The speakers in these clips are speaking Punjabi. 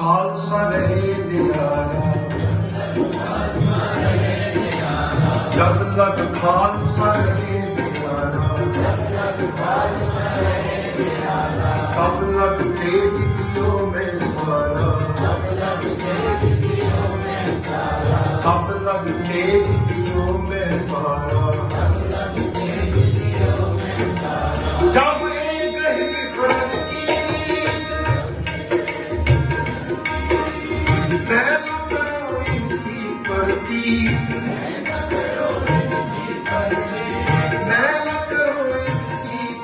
ਖਾਲਸਾ ਰਹੇ ਦਿਨਾਰਾ ਜਦ ਤੱਕ ਖਾਲਸਾ ਰਹੇ ਦਿਨਾਰਾ ਕਬ ਲਗ ਮੈਂ ਸਾਰਾ ਕਬ ਲਗ ਤੇ ਮੈਂ ਸਾਰਾ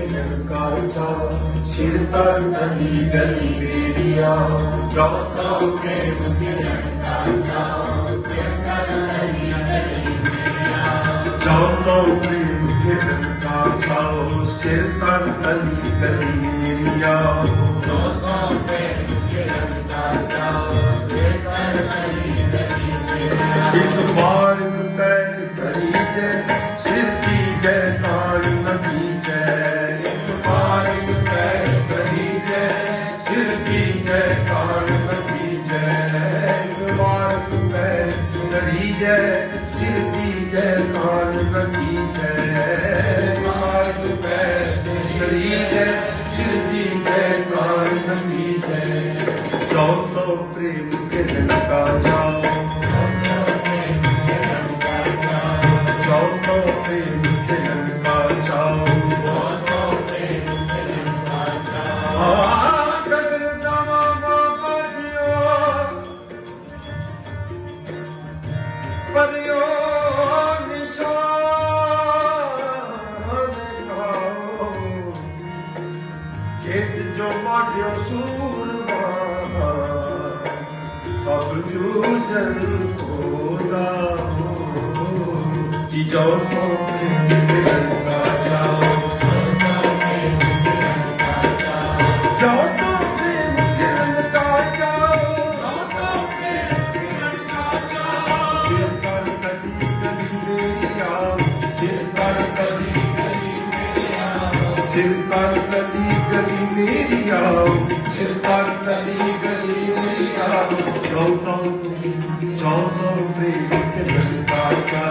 ਨਿਰੰਕਾਰਤਾ ਸਿਰ ਪਰ ਤਲੀ ਗਲੀ ਮੇਰੀਆ ਰਾਤਾ ਪ੍ਰੇਮ ਨਿਰੰਕਾਰਤਾ ਸਿਰ ਪਰ ਤਲੀ ਗਲੀ ਮੇਰੀਆ ਚਾਹਤਾ ਪ੍ਰੇਮ ਨਿਰੰਕਾਰਤਾ ਸਿਰ ਪਰ ਤਲੀ ਗਲੀ ਮੇਰੀਆ ਸੋ ਤੋ ਪ੍ਰੇਮ ਕਿਰਨ ਕਾ ਜਾਓ। ਸੋ ਤੋ ਪ੍ਰੇਮ ਕਿਰਨ ਕਾ ਜਾਓ। ਪਰਿਓ ਨਿਸ਼ਾਨ ਖਾਓ। ਕਿਤ ਜੋ ਮਾਡਿਓ ਸੂਰ ਜੋ ਜਨ ਹੋਦਾ ਹੋ। ਸਿਰ ਤਰ ਤਲੀ ਗਲੀ ਮੇਰੀ ਆਓ, ਸਿਰ ਤਰ ਤਲੀ ਗਲੀ ਮੇਰੀ ਆਓ। ਜੋ ਤੋ ਜੋ ਤੋ ਪ੍ਰੇਮ ਕੇ ਲਗਤਾ ਚਾ।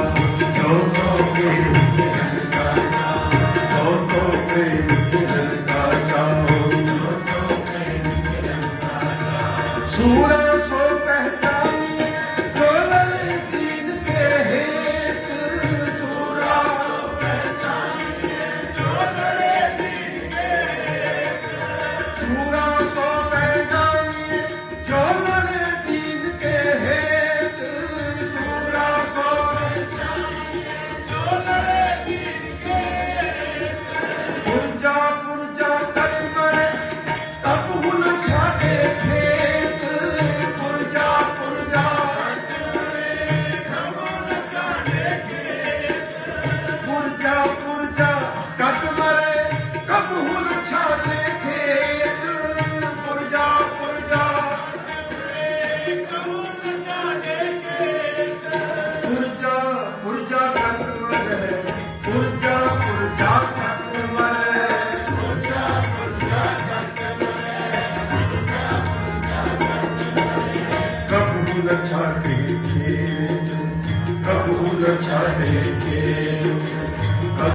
ਜੋ ਤੋ ਪ੍ਰੇਮ ਸੂਰ कबूल छाटे खेल कबूल छाटे खेल